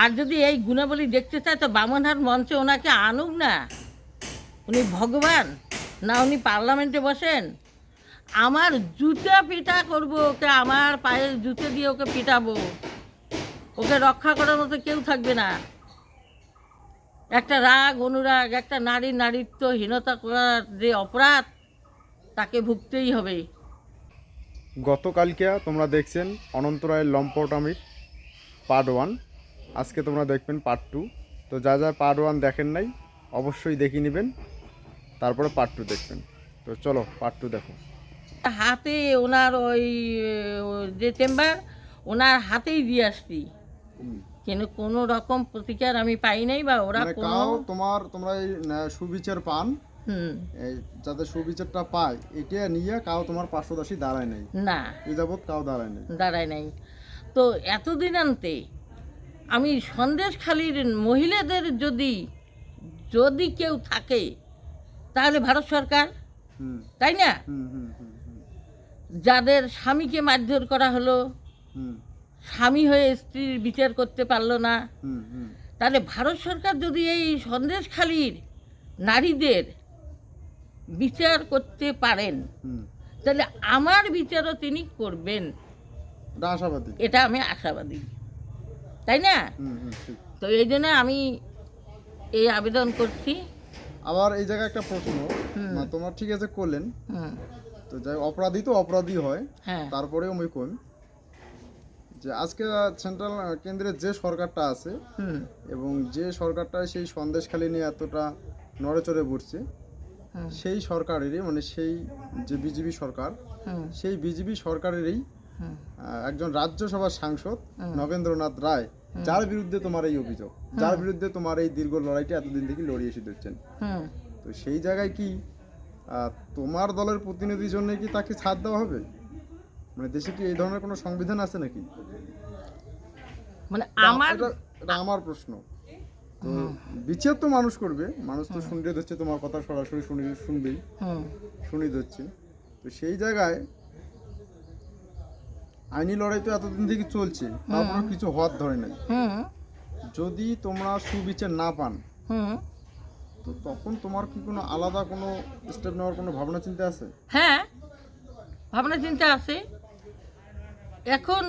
আর যদি এই গুণাবলী দেখতে চায়, তো বামনহাট মঞ্চে ওনাকে আনুক না। উনি ভগবান, না উনি পার্লামেন্টে বসেন। আমার জুতা পিটা করব ওকে, আমার পায়ের জুতো দিয়ে ওকে পিটাবো। ওকে রক্ষা করার মতো কেউ থাকবে না। একটা রাগ, অনুরাগ, একটা নারী নারীত্বহীনতা করার যে অপরাধ, তাকে ভুগতেই হবে। গতকালকে তোমরা দেখছেন অনন্ত রায়ের লম্পটামির পার্ট ওয়ান আজকে তোমরা দেখবেন পার্ট টু তো যা যা পার্ট ওয়ান দেখেন নাই অবশ্যই দেখে নেবেন। তারপরে পার্ট টু দেখবেন। তো চলো পার্ট টু দেখো। হাতে ওনার ওই যে চেম্বার ওনার হাতেই দিয়ে আসছি। কিন্তু কোনো রকম প্রতিকার আমি পাই নাই বা ওরা মানে কোনো তোমার তোমরা এই সুবিচার পান। যাতে সুবিচারটা পায় এটা নিয়ে কাও তোমার পাঁচশো দাসী দাঁড়ায় নাই। না। এই যাবৎ কাও দাঁড়ায় নাই। দাঁড়ায় নাই। তো এতদিন আনতে আমি সন্দেশখালীর মহিলাদের যদি যদি কেউ থাকে তাহলে ভারত সরকার তাই না? যাদের স্বামীকে মারধর করা হলো স্বামী হয়ে স্ত্রীর বিচার করতে পারল না তাহলে ভারত সরকার যদি এই সন্দেশখালীর নারীদের বিচার করতে পারেন তাহলে আমার বিচারও তিনি করবেন। এটা আমি আশাবাদী। তাই না? তো এই জন্য আমি এই আবেদন করছি। আবার এই জায়গায় একটা প্রশ্ন তোমার ঠিক আছে করলেন। তো যাই অপরাধী তো অপরাধী হয়। হ্যাঁ। তারপরেও আমি কই যে আজকে সেন্ট্রাল কেন্দ্রের যে সরকারটা আছে এবং যে সরকারটা সেই সন্দেশখালী নিয়ে এতটা নড়েচড়ে হুম, সেই সরকারেরই মানে সেই যে বিজেপি সরকার সেই বিজেপি সরকারেরই একজন রাজ্যসভার সাংসদ। নগেন্দ্রনাথ রায় যার বিরুদ্ধে তোমার এই অভিযোগ যার বিরুদ্ধে তোমার এই দীর্ঘ লড়াইটা এতদিন থেকে লড়িয়ে এসে দিচ্ছেন তো সেই জায়গায় কি তোমার দলের প্রতিনিধির জন্য কি তাকে ছাড় দেওয়া হবে? মানে দেশে কি এই ধরনের কোনো সংবিধান আছে নাকি? মানে আমার আমার প্রশ্ন। তো বিচার তো মানুষ করবে মানুষ তো শুনতে হচ্ছে তোমার কথা সরাসরি শুনে শুনবেই। শুনে হচ্ছে তো সেই জায়গায় আইনি লড়াই তো এতদিন থেকে চলছে তারপরে কিছু হওয়ার ধরে নাই। হুম, যদি তোমরা সুবিচার না পান হুম। তো তখন তোমার কি কোনো আলাদা কোনো স্টেপ নেওয়ার কোনো ভাবনা চিন্তা আছে? হ্যাঁ ভাবনা চিন্তা আছে। এখন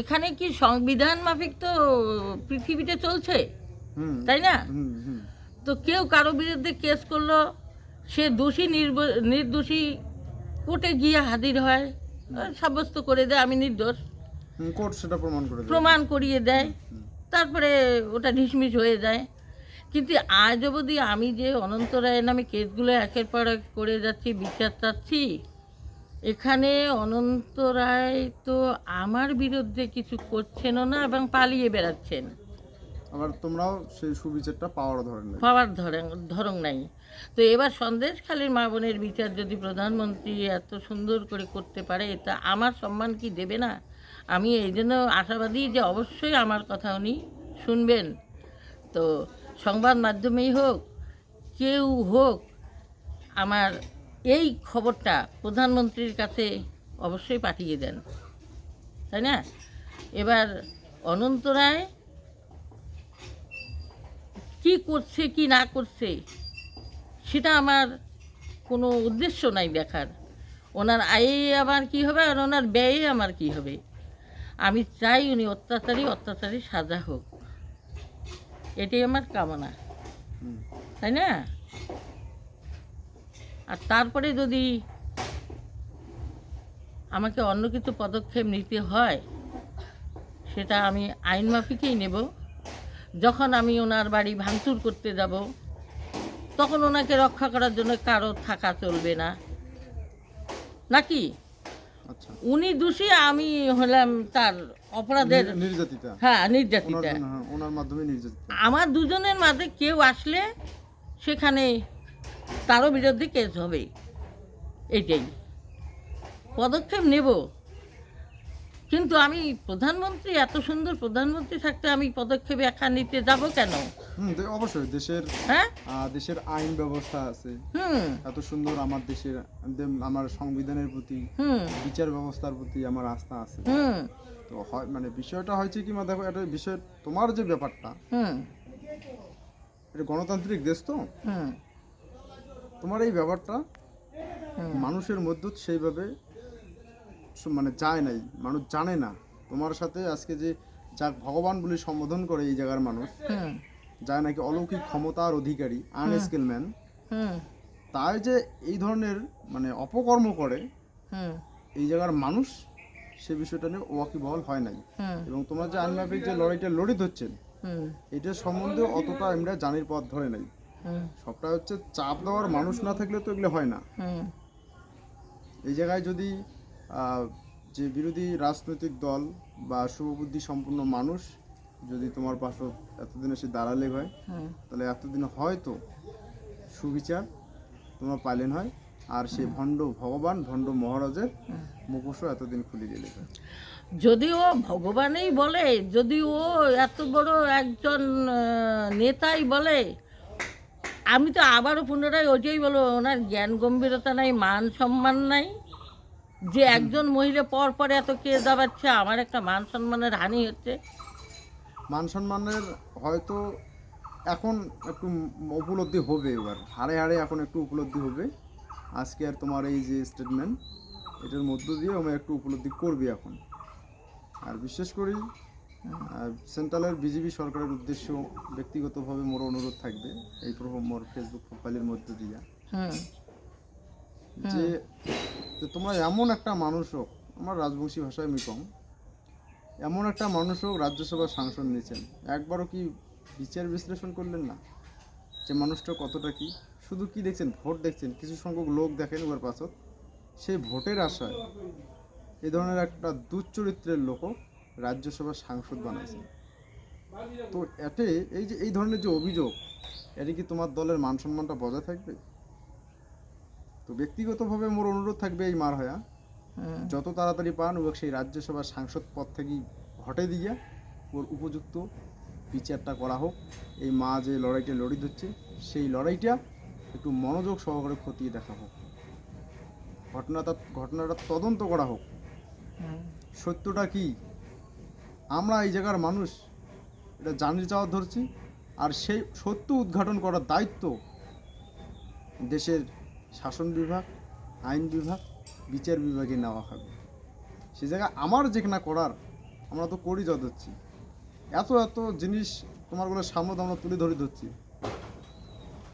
এখানে কি সংবিধান মাফিক তো পৃথিবীতে চলছে? তাই না? তো কেউ কারও বিরুদ্ধে কেস করল সে দোষী নির্দোষী কোর্টে গিয়ে হাজির হয় সাব্যস্ত করে দেয় আমি নির্দোষ। কোর্ট সেটা প্রমাণ করে প্রমাণ করিয়ে দেয়। তারপরে ওটা ঢিসমিস হয়ে যায়। কিন্তু আজ অবধি আমি যে অনন্ত রায়ের নামে কেসগুলো একের পর এক করে যাচ্ছি বিচার চাচ্ছি এখানে অনন্ত রায় তো আমার বিরুদ্ধে কিছু করছেনও না এবং পালিয়ে বেড়াচ্ছেন। আবার তোমরাও সেই সুবিচারটা পাওয়ার ধরে নেই। পাওয়ার ধরন ধরন নাই। তো এবার সন্দেশখালীর মা বোনের বিচার যদি প্রধানমন্ত্রী এত সুন্দর করে করতে পারে, তা আমার সম্মান কি দেবে না? আমি এই জন্য আশাবাদী যে অবশ্যই আমার কথা উনি শুনবেন। তো সংবাদ মাধ্যমেই হোক, কেউ হোক, আমার এই খবরটা প্রধানমন্ত্রীর কাছে অবশ্যই পাঠিয়ে দেন। তাই না? এবার অনন্ত রায় কি করছে কি না করছে সেটা আমার কোনো উদ্দেশ্য নাই দেখার। ওনার আয়ে আমার কি হবে আর ওনার ব্যয়ে আমার কি হবে? আমি চাই উনি অত্যাচারী অত্যাচারী সাজা হোক। এটাই আমার কামনা। তাই না? আর তারপরে যদি আমাকে অন্য কিছু পদক্ষেপ নিতে হয় সেটা আমি আইন মাফিকেই নেব। যখন আমি ওনার বাড়ি ভাঙচুর করতে যাব তখন ওনাকে রক্ষা করার জন্য কারও থাকা চলবে না। নাকি? আচ্ছা। উনি দোষী আমি হলাম তার অপরাধের নির্যাতিতা। হ্যাঁ নির্যাতিতা। হ্যাঁ ওনার মাধ্যমে নির্যাতিতা। আমার দুজনের মাঝে কেউ আসলে সেখানে তারও বিরুদ্ধে কেস হবে। এটাই। পদক্ষেপ নেব। কিন্তু আমি প্রধানমন্ত্রী এত সুন্দর প্রধানমন্ত্রী থাকতে আমি পদক্ষেপ একা নিতে যাব কেন? হুম অবশ্যই দেশের হ্যাঁ? দেশের আইন ব্যবস্থা আছে। হুম। এত সুন্দর আমার দেশের আমার সংবিধানের প্রতি বিচার ব্যবস্থার প্রতি আমার আস্থা আছে। হুম। তো হয় মানে বিষয়টা হয়েছে কি মা দেখো এটা বিষয় তোমার যে ব্যাপারটা হুম। এটা গণতান্ত্রিক দেশ তো। হুম। তোমার এই ব্যাপারটা মানুষের মধ্যে সেইভাবে মানে যায় নাই মানুষ জানে না। তোমার সাথে আজকে যে যাক ভগবান বলে সম্বোধন করে এই জায়গার মানুষ যায় নাকি অলৌকিক ক্ষমতার অধিকারী আনস্কিল ম্যান তাই যে এই ধরনের মানে অপকর্ম করে এই জায়গার মানুষ সে বিষয়টা নিয়ে ওয়াকিবহল হয় নাই। এবং তোমরা যে আইনমাফিক যে লড়াইটা লড়িত হচ্ছেন এটার সম্বন্ধে অতটা আমরা জানির পথ ধরে নাই। সবটা হচ্ছে চাপ দেওয়ার মানুষ না থাকলে তো এগুলো হয় না। এই জায়গায় যদি যে বিরোধী রাজনৈতিক দল বা শুভবুদ্ধি সম্পন্ন মানুষ যদি তোমার পাশে এতদিন এসে দাঁড়ালে হয় তাহলে এতদিন হয়তো সুবিচার তোমার পাইলেন হয় আর সেই ভণ্ড ভগবান ভণ্ড মহারাজের মুখোশও এতদিন খুলে দিলে হয়। যদি ও ভগবানই বলে যদি ও এত বড় একজন নেতাই বলে আমি তো আবারও পুনরায় ওইটাই বলব ওনার জ্ঞান গম্ভীরতা নাই মান সম্মান নাই যে একজন মহিলা পর পর এত কেস দাবাচ্ছে আমার একটা মান সম্মানের হানি হচ্ছে। মান সম্মানের হয়তো এখন একটু উপলব্ধি হবে এবার। হাড়ে হাড়ে এখন একটু উপলব্ধি হবে। আজকে আর তোমার এই যে স্টেটমেন্ট এটার মধ্য দিয়ে আমি একটু উপলব্ধি করবি এখন। আর বিশেষ করি সেন্ট্রালের বিজেপি সরকারের উদ্দেশ্য ব্যক্তিগতভাবে মোর অনুরোধ থাকবে এই প্রো- মোর ফেসবুক প্রোফাইলের মধ্য দিয়ে। যে যে তোমরা এমন একটা মানুষ হোক, আমার রাজবংশী ভাষায় আমি কম, এমন একটা মানুষ হোক রাজ্যসভার সাংসদ নিয়েছেন। একবারও কি বিচার বিশ্লেষণ করলেন না? যে মানুষটা কতটা কি? শুধু কি দেখছেন? ভোট দেখছেন? কিছু সংখ্যক লোক দেখেন ওর পাছত। সেই ভোটের আশায় এই ধরনের একটা দুশ্চরিত্রের লোক রাজ্যসভার সাংসদ বানাইছেন। তো এতে এই যে, এই ধরনের যে অভিযোগ এতে কি তোমার দলের মান সম্মানটা বজায় থাকবে? তো ব্যক্তিগতভাবে মোর অনুরোধ থাকবে এই মার হয়া। হুম যত তাড়াতাড়ি পান ও সেই রাজ্যসভার সাংসদ পদ থেকেই হটে দিয়ে ওর উপযুক্ত বিচারটা করা হোক। এই মা যে লড়াইটা লড়ি ধরছে সেই লড়াইটা একটু মনোযোগ সহকারে খতিয়ে দেখা হোক। ঘটনাটা ঘটনাটা তদন্ত করা হোক। সত্যটা কি? আমরা এই জায়গার মানুষ এটা জানিয়ে যাওয়া ধরছি। আর সেই সত্য উদ্ঘাটন করার দায়িত্ব দেশের শাসন বিভাগ, আইন বিভাগ, বিচার বিভাগে নেওয়া হবে। সে জায়গায় আমার যেখানে করার, আমরা তো করি যা ধরছি। এত এত জিনিস তোমারগুলো সামনে আমরা তুলে ধরে ধরছি।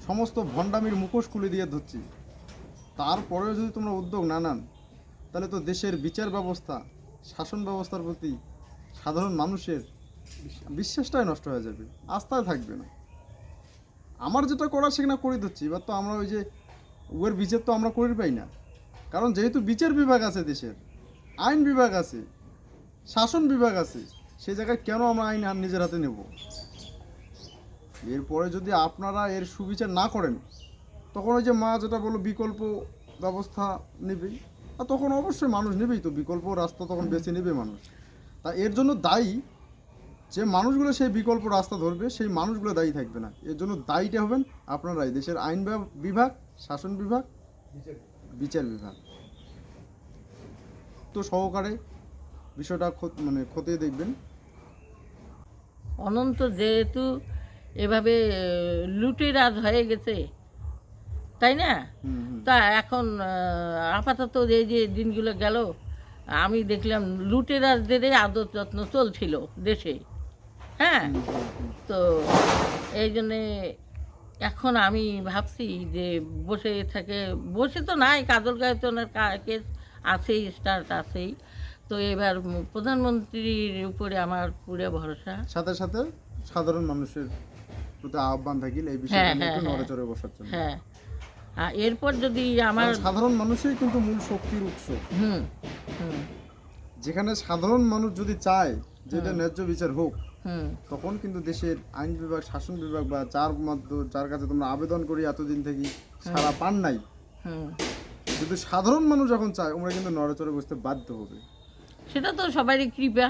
সমস্ত ভণ্ডামির মুখোশ খুলে দিয়ে ধরছি। তারপরেও যদি তোমরা উদ্যোগ না নেন, তাহলে তো দেশের বিচার ব্যবস্থা, শাসন ব্যবস্থার প্রতি সাধারণ মানুষের বিশ্বাসটাই নষ্ট হয়ে যাবে, আস্থায় থাকবে না। আমার যেটা করার সেখানে করে দিচ্ছি এবার তো আমরা ওই যে ওর বিচার তো আমরা করে পাই না। কারণ যেহেতু বিচার বিভাগ আছে দেশের, আইন বিভাগ আছে, শাসন বিভাগ আছে সেই জায়গায় কেন আমরা আইন আর নিজের হাতে নেব? এরপরে যদি আপনারা এর সুবিচার না করেন, তখন ওই যে মা যেটা বলল বিকল্প ব্যবস্থা নেবেই আর তখন অবশ্যই মানুষ নেবেই তো, বিকল্প রাস্তা তখন বেছে নেবে মানুষ। তা এর জন্য দায়ী যে মানুষগুলো সেই বিকল্প রাস্তা ধরবে সেই মানুষগুলো দায়ী থাকবে না। এর জন্য দায়ীটা হবেন আপনারাই দেশের আইন বিভাগ- শাসন বিভাগ বিচার বিভাগ। তো সহকারে বিষয়টা খত- মানে খতিয়ে দেখবেন। অনন্ত যেহেতু এভাবে আহ, লুটেরাজ হয়ে গেছে তাই না? তা এখন আপাতত এই যে দিনগুলো গেল আমি দেখলাম লুটেরাজদের আদর যত্ন চলছিল দেশে। হ্যাঁ। তো এই জন্যে এখন আমি ভাবছি যে বসে থাকে বসে তো নাই কাজল গায়তনের কেস আছেই স্টার্ট আছেই। তো এবার প্রধানমন্ত্রীর উপরে আমার পুরো ভরসা। সাথে সাথে সাধারণ মানুষের প্রতি আহ্বান থাকিল এই বিষয়টা হ্যাঁ, নিয়ে একটু হ্যাঁ, নড়ে বসার জন্য। হ্যাঁ। আর এরপর যদি আমার সাধারণ মানুষই কিন্তু মূল শক্তির উৎস। হুম হুম। যেখানে সাধারণ মানুষ যদি চায় যে এটা ন্যায্য বিচার হোক তখন কিন্তু দেশের আইন বিভাগ শাসন বিভাগ বা যার মধ্য যার কাছে তোমরা আবেদন করি এতদিন থেকে সারা পান নাই। হুম। কিন্তু সাধারণ মানুষ যখন চায় ওরা কিন্তু নড়ে চড়ে বসতে বাধ্য হবে। সেটা তো সবারই কৃপা।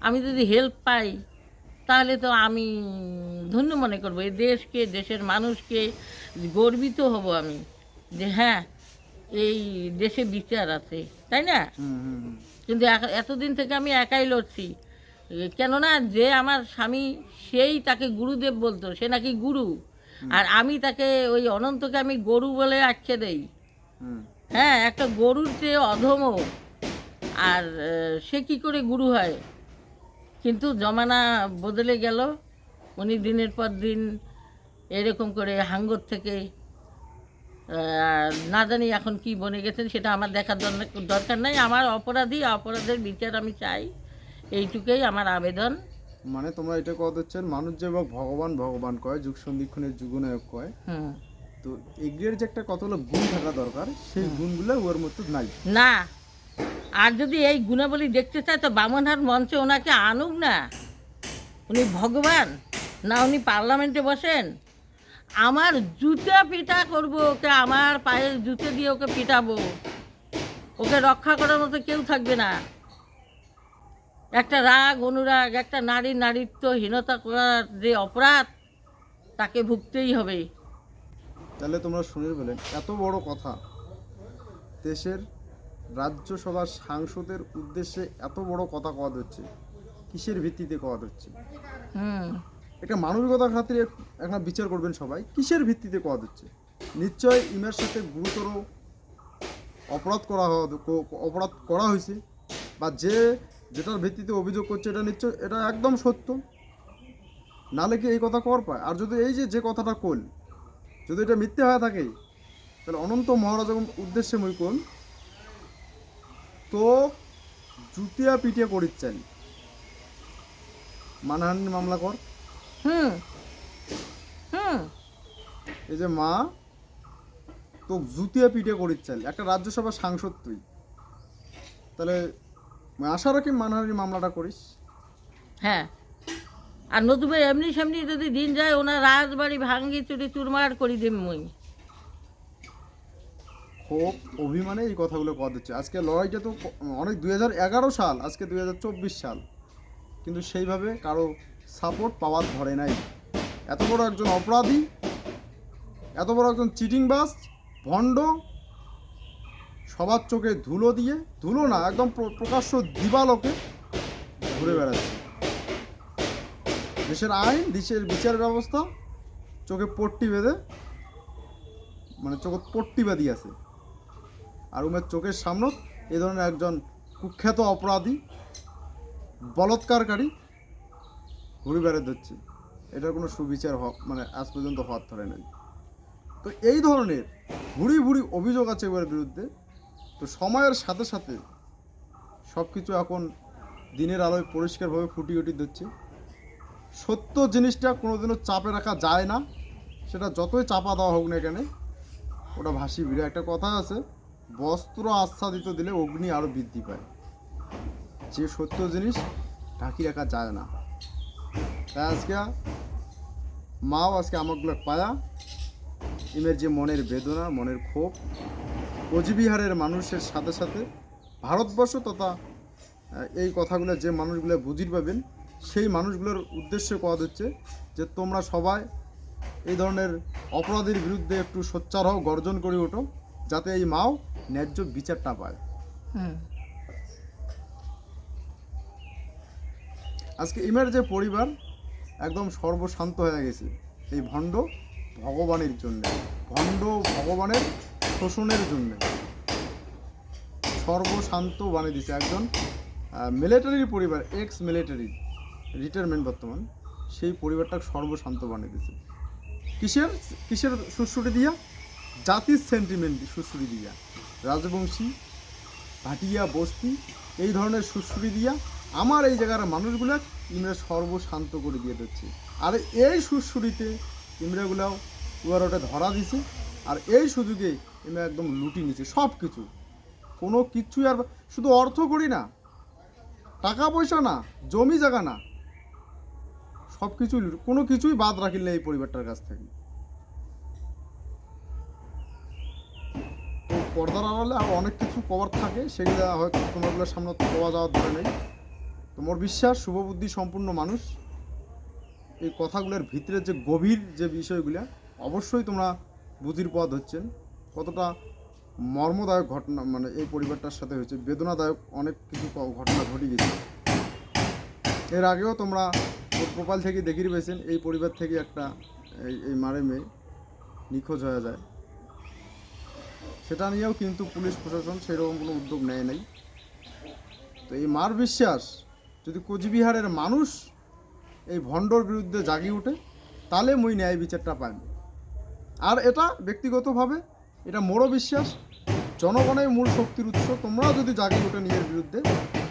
আমি যদি হেল্প পাই তাহলে তো আমি ধন্য মনে করব। এই দেশকে দেশের মানুষকে গর্বিত হব আমি। যে হ্যাঁ এই দেশে বিচার আছে তাই না। কিন্তু এতদিন থেকে আমি একাই লড়ছি। কেননা যে আমার স্বামী সেই তাকে গুরুদেব বলতো সে নাকি গুরু। আর আমি তাকে ওই অনন্তকে আমি গরু বলে আখ্যে দেই। হ্যাঁ একটা গরুর চেয়ে অধম। আর সে কি করে গুরু হয়? কিন্তু জমানা বদলে গেল। উনি দিনের পর দিন এরকম করে হাঙ্গর থেকে না জানি এখন কি বনে গেছেন সেটা আমার দেখার দরকার নাই। আমার অপরাধী অপরাধের বিচার আমি চাই। এইটুকুই আমার আবেদন। মানে তোমরা এটা কথা হচ্ছেন মানুষ যে ভগবান ভগবান কয় যুগ সন্ধিক্ষণের যুগনায়ক কয় হুম। তো এগুলোর যে একটা কতগুলো গুণ থাকা দরকার সেই গুণগুলো ওর মধ্যে নাই। না আর যদি এই গুণাবলী দেখতে চায় তো বামনহাট মঞ্চে ওনাকে আনুক না। উনি ভগবান না উনি পার্লামেন্টে বসেন। আমার জুতা পিটা করব ওকে আমার পায়ের জুতো দিয়ে ওকে পিটাবো। ওকে রক্ষা করার মতো কেউ থাকবে না। একটা রাগ অনুরাগ একটা নারী নারীত্বহীনতা করার যে অপরাধ তাকে ভুগতেই হবে। তাহলে তোমরা শুনে বলেন এত বড় কথা। দেশের রাজ্যসভার সাংসদের উদ্দেশ্যে এত বড় কথা কওয়া হচ্ছে কিসের ভিত্তিতে কওয়া হচ্ছে হুম। একটা মানবিকতার খাতিরে একটা বিচার করবেন সবাই কিসের ভিত্তিতে কওয়া হচ্ছে নিশ্চয় ইমের সাথে গুরুতর অপরাধ করা অপরাধ করা হয়েছে বা যে যেটার ভিত্তিতে অভিযোগ করছে এটা নিশ্চয় এটা একদম সত্য। নালে কি এই কথা কর পায়? আর যদি এই যে যে কথাটা কল যদি এটা মিথ্যে হয়ে থাকে তাহলে অনন্ত মহারাজ এবং উদ্দেশ্যে মুই কোন তো জুতিয়া পিটিয়ে করিচ্ছেন। মানহানির মামলা কর। হুম। হুম। এই যে মা তো জুতিয়া পিঠে করিচ্ছাল একটা রাজ্যসভার সাংসদ তুই। তাহলে আশা রাখি মানহানির মামলাটা করিস। হ্যাঁ। আর নতুবা এমনি সেমনি যদি দিন যায় ওনার রাজবাড়ি ভাঙ্গি চুরি চুরমার করি দিম মুই। খুব অভিমানে এই কথাগুলো কথা দিচ্ছে। আজকে লড়াইটা তো অনেক দুই হাজার এগারো সাল আজকে দুই হাজার চব্বিশ সাল। কিন্তু সেইভাবে কারও সাপোর্ট পাওয়ার ধরে নাই। এত বড় একজন অপরাধী এত বড় একজন চিটিং বাস ভণ্ড সবার চোখে ধুলো দিয়ে, ধুলো না, একদম প্র- প্রকাশ্য দিবালোকে ঘুরে বেড়াচ্ছে। দেশের আইন, দেশের বিচার ব্যবস্থা, চোখে পট্টি বেঁধে মানে চোখে পট্টি বাঁধি আছে। আর উমের চোখের সামনে এই ধরনের একজন কুখ্যাত অপরাধী, বলৎকারকারী ঘুরে বেড়ে দিচ্ছে এটার কোনো সুবিচার মানে আজ পর্যন্ত হওয়ার ধরে নেই। তো এই ধরনের ভুড়ি ভুড়ি অভিযোগ আছে এবার বিরুদ্ধে। তো সময়ের সাথে সাথে সব কিছু এখন দিনের আলোয় পরিষ্কারভাবে ফুটি উঠি দিচ্ছে। সত্য জিনিসটা কোনোদিনও চাপে রাখা যায় না। সেটা যতই চাপা দেওয়া হোক না এখানে ওটা ভাসি ভিড়ে। একটা কথা আছে, বস্ত্র আচ্ছাদিত দিলে অগ্নি আরও বৃদ্ধি পায়। যে সত্য জিনিস ঢাকি রাখা যায় না। তাই আজকে মাও আজকে আমাগুলো পায়া। ইমের যে মনের বেদনা, মনের ক্ষোভ কোচবিহারের মানুষের সাথে সাথে ভারতবর্ষ তথা এই কথাগুলো যে মানুষগুলো বুঝির পাবেন সেই মানুষগুলোর উদ্দেশ্যে কথা হচ্ছে যে তোমরা সবাই এই ধরনের অপরাধীর বিরুদ্ধে একটু সোচ্চার হও গর্জন করে ওঠো যাতে এই মাও ন্যায্য বিচারটা পায়। আজকে ইমের যে পরিবার একদম সর্বশান্ত হয়ে গেছে এই ভণ্ড ভগবানের জন্য। ভণ্ড ভগবানের শোষণের জন্য। সর্বশান্ত বানিয়ে দিছে একজন মিলিটারির পরিবার এক্স মিলিটারি রিটায়ারমেন্ট বর্তমান, সেই পরিবারটা সর্বশান্ত বানিয়ে দিছে। কিসের কিসের সুশ্রুতি দিয়া? জাতির সেন্টিমেন্ট সুশ্রুতি দিয়া। রাজবংশী, ভাটিয়া, বস্তি, এই ধরনের সুশ্রুতি দিয়া আমার এই জায়গার মানুষগুলা ইমরা সর্বশান্ত করে দিয়ে দিচ্ছে। আর এই সুশ্রুতিতে ইমরাগুলাও উয়ার ওটা ধরা দিছে। আর এই সুযোগে ইমরা একদম লুটি নিছে সব কিছু কোনো কিছুই আর শুধু অর্থ করি না, টাকা পয়সা না, জমি জায়গা না সব কিছুই কোনো কিছুই বাদ রাখিল না এই পরিবারটার কাছ থেকে। পর্দার আড়ালে আর অনেক কিছু কভার থাকে, সেগুলো হয়তো তোমাগুলোর সামনে পাওয়া যাওয়ার ধরে নেই। তোমার বিশ্বাস শুভবুদ্ধি সম্পূর্ণ মানুষ। এই কথাগুলোর ভিতরে যে গভীর যে বিষয়গুলো, অবশ্যই তোমরা বুঝির পথ হচ্ছেন কতটা মর্মদায়ক ঘটনা মানে এই পরিবারটার সাথে হয়েছে, বেদনাদায়ক অনেক কিছু ঘটনা ঘটে গেছে। এর আগেও তোমরা প্রোফাইল থেকে দেখিয়ে পেয়েছেন, এই পরিবার থেকে একটা, এই এই মারে মেয়ে নিখোঁজ হয়ে যায়। সেটা নিয়েও কিন্তু পুলিশ প্রশাসন সেরকম কোনো উদ্যোগ নেয় নাই। তো এই মার বিশ্বাস, যদি কোচবিহারের মানুষ এই ভণ্ডর বিরুদ্ধে জাগি ওঠে, তাহলে মুই ন্যায় বিচারটা পাইব। আর এটা ব্যক্তিগতভাবে এটা মোরও বিশ্বাস। জনগণের মূল শক্তির উৎস। তোমরা যদি জাগি ওঠে নিজের বিরুদ্ধে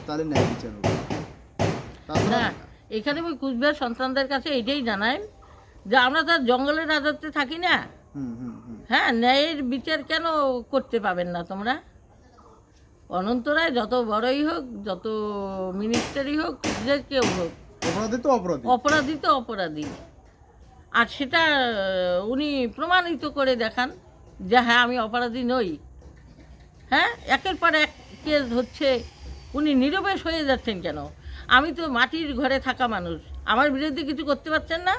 তাহলে ন্যায় বিচার হবে। না এখানে ওই কুচবিহার সন্তানদের কাছে এটাই জানাই যে আমরা তো আর জঙ্গলের রাজত্বে থাকি না। হ্যাঁ ন্যায়ের বিচার কেন করতে পাবেন না তোমরা? অনন্তরায় যত বড়ই হোক যত মিনিস্টারই হোক যে কেউ হোক। অপরাধী তো অপরাধী। অপরাধী তো অপরাধী। আর সেটা উনি প্রমাণিত করে দেখান। যে হ্যাঁ আমি অপরাধী নই। হ্যাঁ একের পর এক কেস হচ্ছে উনি নিরবেশ হয়ে যাচ্ছেন কেন? আমি তো মাটির ঘরে থাকা মানুষ আমার বিরুদ্ধে কিছু করতে পারছেন না?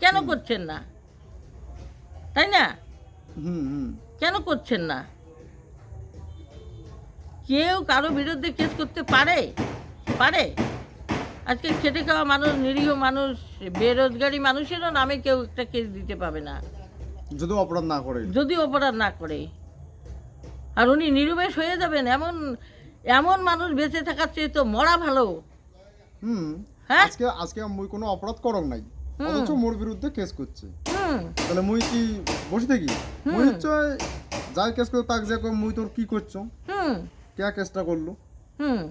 কেন করছেন না? তাই না? কেন করছেন না? কেউ কারও বিরুদ্ধে কেস করতে পারে? পারে? আজকে খেটে খাওয়া মানুষ নিরীহ মানুষ বেরোজগারি মানুষেরও নামে কেউ একটা কেস দিতে পাবে না। যদি অপরাধ না করে। যদি অপরাধ না করে। আর উনি নিরুবেশ হয়ে যাবেন এমন এমন মানুষ বেঁচে থাকার চেয়ে তো মরা ভালো। হুম হ্যাঁ? আজকে আজকে মুই কোনো অপরাধ করং নাই। অথচ মোর বিরুদ্ধে কেস করছে। হুম। তাহলে মুই কি বসে থাকি? মুই নিশ্চয় যাই কেস করে তাক যে মুই তোর কি করছ? হুম। কে কেসটা করল? হুম।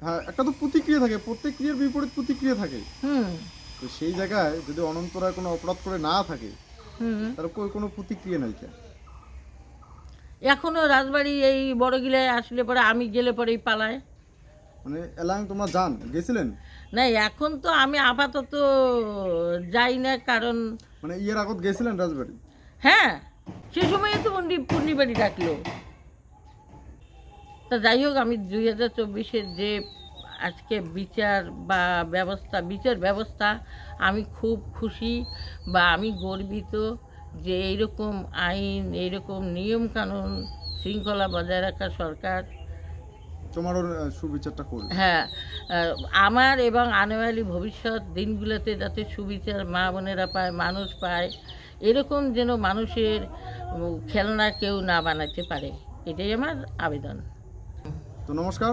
হ্যাঁ একটা তো প্রতিক্রিয়া থাকে প্রত্যেক ক্রিয়ার বিপরীত প্রতিক্রিয়া থাকে। হুম। তো সেই জায়গায় যদি অনন্তরায় কোনো অপরাধ করে না থাকে হুম। তাহলে কই কোনো প্রতিক্রিয়া নাই কেন? এখনও রাজবাড়ি এই বড় গিলায় আসলে পরে আমি গেলে পরেই পালায়। মানে এলাং তোমরা যান গেছিলেন? না এখন তো আমি আপাতত যাই না কারণ মানে ইয়ের আগত গেছিলেন রাজবাড়ি? হ্যাঁ সে সময় তো পূর্ণি পূর্ণিবাড়ি ডাকলো। তা যাই হোক আমি দুই হাজার চব্বিশের যে আজকে বিচার বা ব্যবস্থা বিচার ব্যবস্থা আমি খুব খুশি বা আমি গর্বিত যে এইরকম আইন এইরকম নিয়ম কানুন শৃঙ্খলা বজায় রাখা সরকার তোমারও সুবিচারটা করবে। হ্যাঁ আমার এবং আনেওয়ালি ভবিষ্যৎ দিনগুলোতে যাতে সুবিচার মা বোনেরা পায় মানুষ পায় এরকম যেন মানুষের খেলনা কেউ না বানাতে পারে এটাই আমার আবেদন। তো নমস্কার।